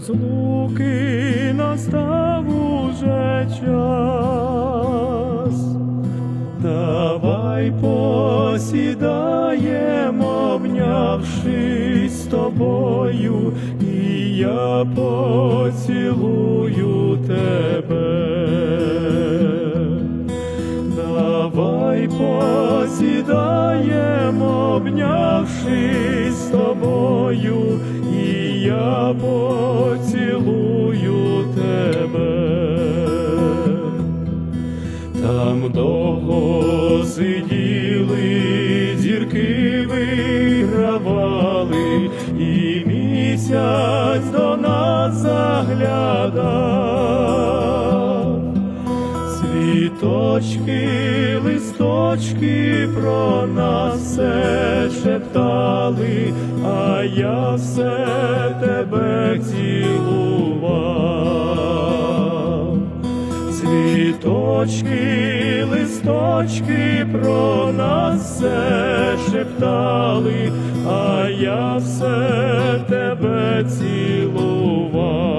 розлуки настав уже час. Давай посідаємо, обнявшись з тобою, і я поцілую тебе. Давай посідаємо, обнявшись тобою, і я поцілую тебе. Там довго сиділи, зірки вигравали, і місяць до нас заглядав. Цвіточки, листочки про нас шептали, а я все тебе цілував. Цвіточки, листочки про нас все шептали, а я все тебе цілував.